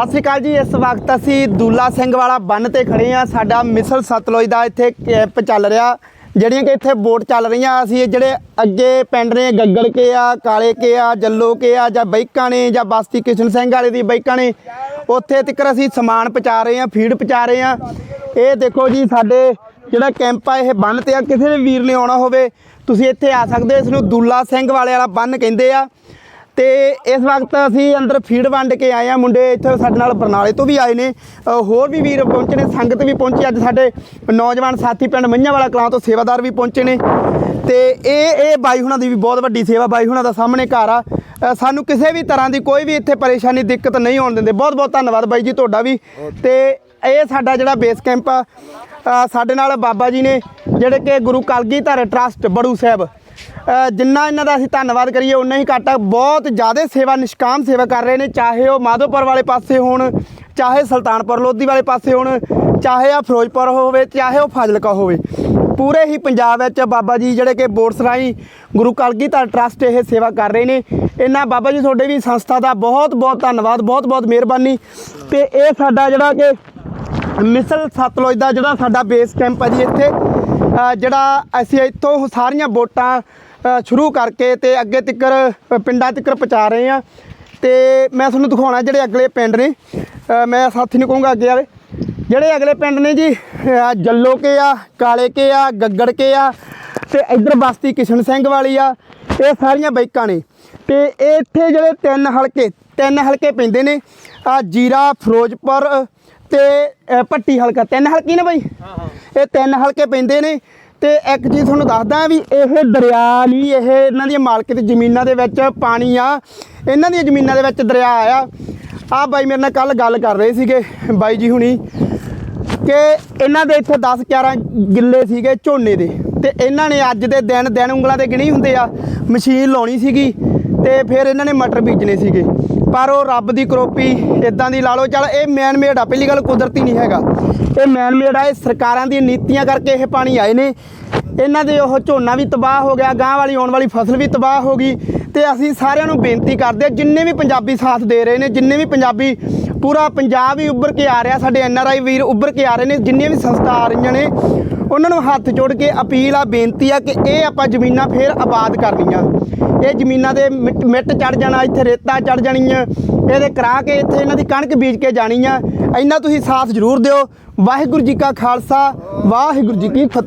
ਸਤਿ ਸ਼੍ਰੀ ਅਕਾਲ ਜੀ, ਇਸ ਵਕਤ ਅਸੀਂ ਦੂਲਾ ਸਿੰਘ ਵਾਲਾ ਬੰਨ ਤੇ ਖੜੇ ਆ ਸਾਡਾ ਮਿਸਲ ਸਤਲੁਜ ਦਾ ਇੱਥੇ ਕੈਂਪ ਚੱਲ ਰਿਹਾ। ਜਿਹੜੀਆਂ ਕਿ ਇੱਥੇ ਵੋਟ ਚੱਲ ਰਹੀਆਂ, ਅਸੀਂ ਜਿਹੜੇ ਅੱਗੇ ਪਿੰਡ ਨੇ, ਗੱਗੜ ਕੇ ਆ, ਕਾਲੇ ਕੇ ਆ, ਜੱਲੋ ਕੇ ਆ, ਜਾਂ ਬਾਈਕਾਂ ਨੇ, ਜਾਂ ਬਸਤੀ ਕਿਸ਼ਨ ਸਿੰਘ ਵਾਲੇ ਦੀ ਬਾਈਕਾਂ ਨੇ, ਉੱਥੇ ਤੱਕ ਅਸੀਂ ਸਮਾਨ ਪਹੁੰਚਾ ਰਹੇ ਆ ਫੀਡ ਪਹੁੰਚਾ ਰਹੇ ਆ ਇਹ ਦੇਖੋ ਜੀ, ਸਾਡੇ ਜਿਹੜਾ ਕੈਂਪ ਆ, ਇਹ ਬੰਨ ਤੇ ਆ। ਕਿਸੇ ਵੀ ਵੀਰ ਨੇ ਆਉਣਾ ਹੋਵੇ, ਤੁਸੀਂ ਇੱਥੇ ਆ ਸਕਦੇ ਹੋ। ਇਸ ਨੂੰ ਦੂਲਾ ਸਿੰਘ ਵਾਲੇ ਵਾਲਾ ਬੰਨ ਕਹਿੰਦੇ ਆ। ਤੇ ਇਸ ਵਕਤ ਅਸੀਂ ਅੰਦਰ ਫੀਡ ਵੰਡ ਕੇ ਆਏ ਆ। ਮੁੰਡੇ ਇੱਥੇ ਸਾਡੇ ਨਾਲ ਬਰਨਾਲੇ ਤੋਂ ਵੀ ਆਏ ਨੇ। ਹੋਰ ਵੀ ਵੀਰ ਪਹੁੰਚੇ ਨੇ ਸੰਗਤ ਵੀ ਪਹੁੰਚੀ। ਅੱਜ ਸਾਡੇ ਨੌਜਵਾਨ ਸਾਥੀ ਪਿੰਡ ਮੰਝਾਂ ਵਾਲਾ ਕਲਾਂ ਤੋਂ ਸੇਵਾਦਾਰ ਵੀ ਪਹੁੰਚੇ ਨੇ। ਤੇ ਇਹ ਇਹ ਬਾਈ ਹੁਣਾਂ ਦੀ ਵੀ ਬਹੁਤ ਵੱਡੀ ਸੇਵਾ। ਬਾਈ ਹੁਣਾਂ ਦਾ ਸਾਹਮਣੇ ਘਰ ਆ। ਸਾਨੂੰ ਕਿਸੇ ਵੀ ਤਰ੍ਹਾਂ ਦੀ ਕੋਈ ਵੀ ਇੱਥੇ ਪਰੇਸ਼ਾਨੀ ਦਿੱਕਤ ਨਹੀਂ ਆਉਣ ਦਿੰਦੇ। ਬਹੁਤ ਬਹੁਤ ਧੰਨਵਾਦ ਬਾਈ ਜੀ ਤੁਹਾਡਾ ਵੀ। ਤੇ ਇਹ ਸਾਡਾ ਜਿਹੜਾ ਬੇਸ ਕੈਂਪ ਆ ਸਾਡੇ ਨਾਲ ਬਾਬਾ ਜੀ ਨੇ, ਜਿਹੜੇ ਕਿ ਗੁਰੂ ਕਲਗੀਧਰ ਟਰਸਟ ਬੜੂ ਸਾਹਿਬ। ਜਿੰਨਾ ਇਹਨਾਂ ਦਾ ਅਸੀਂ ਧੰਨਵਾਦ ਕਰੀਏ ਉਨਾ ਹੀ ਘੱਟ ਬਹੁਤ ਜ਼ਿਆਦਾ ਸੇਵਾ, ਨਿਸ਼ਕਾਮ ਸੇਵਾ ਕਰ ਰਹੇ ਨੇ, ਚਾਹੇ ਉਹ ਮਾਧੋਪੁਰ ਵਾਲੇ ਪਾਸੇ ਹੋਣ, ਚਾਹੇ ਸੁਲਤਾਨਪੁਰ ਲੋਧੀ ਵਾਲੇ ਪਾਸੇ ਹੋਣ, ਚਾਹੇ ਆ ਫਿਰੋਜ਼ਪੁਰ ਹੋਵੇ, ਚਾਹੇ ਉਹ ਫਾਜ਼ਿਲਕਾ ਹੋਵੇ। ਪੂਰੇ ਹੀ ਪੰਜਾਬ ਵਿੱਚ ਬਾਬਾ ਜੀ ਜਿਹੜੇ ਕਿ ਬੋਰਡਸ ਰਾਹੀਂ ਗੁਰੂ ਕਲਗੀਧਰ ਟਰਸਟ ਇਹ ਸੇਵਾ ਕਰ ਰਹੇ ਨੇ। ਇਹਨਾਂ ਬਾਬਾ ਜੀ ਤੁਹਾਡੇ ਵੀ ਸੰਸਥਾ ਦਾ ਬਹੁਤ ਬਹੁਤ ਧੰਨਵਾਦ ਬਹੁਤ ਬਹੁਤ ਮਿਹਰਬਾਨੀ। ਤੇ ਇਹ ਸਾਡਾ ਜਿਹੜਾ ਕਿ ਮਿਸਲ ਸਤਲੁਜ ਦਾ ਜਿਹੜਾ ਸਾਡਾ ਬੇਸ ਕੈਂਪ ਹੈ ਜੀ ਇੱਥੇ। ਜਿਹੜਾ ਅਸੀਂ ਇੱਥੋਂ ਸਾਰੀਆਂ ਵੋਟਾਂ ਸ਼ੁਰੂ ਕਰਕੇ ਤੇ ਅੱਗੇ ਤਿੱਕਰ ਪਿੰਡਾਂ ਤਿੱਕਰ ਪਹੁੰਚਾ ਰਹੇ ਆ ਤੇ ਮੈਂ ਤੁਹਾਨੂੰ ਦਿਖਾਉਣਾ ਜਿਹੜੇ ਅਗਲੇ ਪਿੰਡ ਨੇ। ਮੈਂ ਸਾਥੀ ਨੂੰ ਕਹੂੰਗਾ ਅੱਗੇ ਆਵੇ ਜਿਹੜੇ ਅਗਲੇ ਪਿੰਡ ਨੇ ਜੀ ਅ, ਜੱਲੋ ਕੇ ਆ ਕਾਲੇ ਕੇ ਆ ਗੱਗੜ ਕੇ ਆ ਤੇ ਇੱਧਰ ਬਸਤੀ ਕਿਸ਼ਨ ਸਿੰਘ ਵਾਲੀ ਆ ਇਹ ਸਾਰੀਆਂ ਬਾਈਕਾਂ ਨੇ। ਤੇ ਇੱਥੇ ਜਿਹੜੇ ਤਿੰਨ ਹਲਕੇ ਤਿੰਨ ਹਲਕੇ ਪੈਂਦੇ ਨੇ। ਆ ਜੀਰਾ ਫਿਰੋਜ਼ਪੁਰ ਤੇ ਅ, ਪੱਟੀ ਹਲਕਾ ਤਿੰਨ ਹਲਕੇ ਨੇ ਬਾਈ? ਇਹ ਤਿੰਨ ਹਲਕੇ ਪੈਂਦੇ ਨੇ ਤੇ ਇੱਕ ਚੀਜ਼ ਤੁਹਾਨੂੰ ਦੱਸਦਾ ਵੀ ਇਹ ਦਰਿਆ ਨਹੀਂ ਇਹ ਇਹਨਾਂ ਦੀਆਂ ਮਾਲਕੀ ਤੇ ਜ਼ਮੀਨਾਂ ਦੇ ਵਿੱਚ ਪਾਣੀ ਆ। ਇਹਨਾਂ ਦੀਆਂ ਜ਼ਮੀਨਾਂ ਦੇ ਵਿੱਚ ਦਰਿਆ ਆ ਆ ਬਾਈ ਮੇਰੇ ਨਾਲ ਕੱਲ ਗੱਲ ਕਰ ਰਹੇ ਸੀਗੇ ਬਾਈ ਜੀ ਹੁਣੀ ਕਿ ਇਹਨਾਂ ਦੇ ਇੱਥੇ 10 11 ਗਿੱਲੇ ਸੀਗੇ ਝੋਨੇ ਦੇ। ਤੇ ਇਹਨਾਂ ਨੇ ਅੱਜ ਦੇ ਦਿਨ ਦਿਨ ਉਂਗਲਾਂ ਤੇ ਗਿਣੀ ਹੁੰਦੇ ਆ ਮਸ਼ੀਨ ਲਾਉਣੀ ਸੀਗੀ ਤੇ ਫਿਰ ਇਹਨਾਂ ਨੇ ਮਟਰ ਬੀਜਣੇ ਸੀਗੇ। ਪਰ ਉਹ ਰੱਬ ਦੀ ਕਰੋਪੀ ਇਦਾਂ ਦੀ ਲਾ ਲਓ, ਚੱਲ ਇਹ ਮੈਨ ਮੇਡ ਆ, ਪਹਿਲੀ ਗੱਲ ਕੁਦਰਤੀ ਨਹੀਂ ਹੈਗਾ। ਇਹ ਮੈਨ ਮੇਡ ਆ, ਇਹ ਸਰਕਾਰਾਂ ਦੀਆਂ ਨੀਤੀਆਂ ਕਰਕੇ ਇਹ ਪਾਣੀ ਆਏ ਨੇ। ਇਹਨਾਂ ਦੇ ਉਹ ਝੋਨਾ ਵੀ ਤਬਾਹ ਹੋ ਗਿਆ ਗਾਂ ਵਾਲੀ ਆਉਣ ਵਾਲੀ ਫਸਲ ਵੀ ਤਬਾਹ ਹੋ ਗਈ। ਤੇ ਅਸੀਂ ਸਾਰਿਆਂ ਨੂੰ ਬੇਨਤੀ ਕਰਦੇ ਜਿੰਨੇ ਵੀ ਪੰਜਾਬੀ ਸਾਥ ਦੇ ਰਹੇ ਨੇ, ਜਿੰਨੇ ਵੀ ਪੰਜਾਬੀ ਪੂਰਾ ਪੰਜਾਬ ਹੀ ਉੱਭਰ ਕੇ ਆ ਰਿਹਾ, ਸਾਡੇ ਐਨ ਆਰ ਆਈ ਵੀਰ ਉੱਭਰ ਕੇ ਆ ਰਹੇ ਨੇ, ਜਿੰਨੀਆਂ ਵੀ ਸੰਸਥਾ ਆ ਰਹੀਆਂ ਨੇ, ਉਹਨਾਂ ਨੂੰ ਹੱਥ ਜੋੜ ਕੇ ਅਪੀਲ ਆ, ਬੇਨਤੀ ਆ ਕਿ ਇਹ ਆਪਾਂ ਜ਼ਮੀਨਾਂ ਫੇਰ ਆਬਾਦ ਕਰਨੀਆਂ ਇਹ ਜ਼ਮੀਨਾਂ ਦੇ ਮਿੱਟ- ਮਿੱਟ ਚੜ ਜਾਣਾ, ਇੱਥੇ ਰੇਤਾ ਚੜ ਜਾਣੀਆਂ, ਇਹਦੇ ਕਰਾ ਕੇ ਇੱਥੇ ਇਹਨਾਂ ਦੀ ਕਣਕ ਬੀਜ ਕੇ ਜਾਣੀ ਆ ਇੰਨਾ ਤੁਸੀਂ ਸਾਥ ਜ਼ਰੂਰ ਦਿਓ। ਵਾਹਿਗੁਰੂ ਜੀ ਕਾ ਖਾਲਸਾ, ਵਾਹਿਗੁਰੂ ਜੀ ਕੀ ਫਤਿਹ।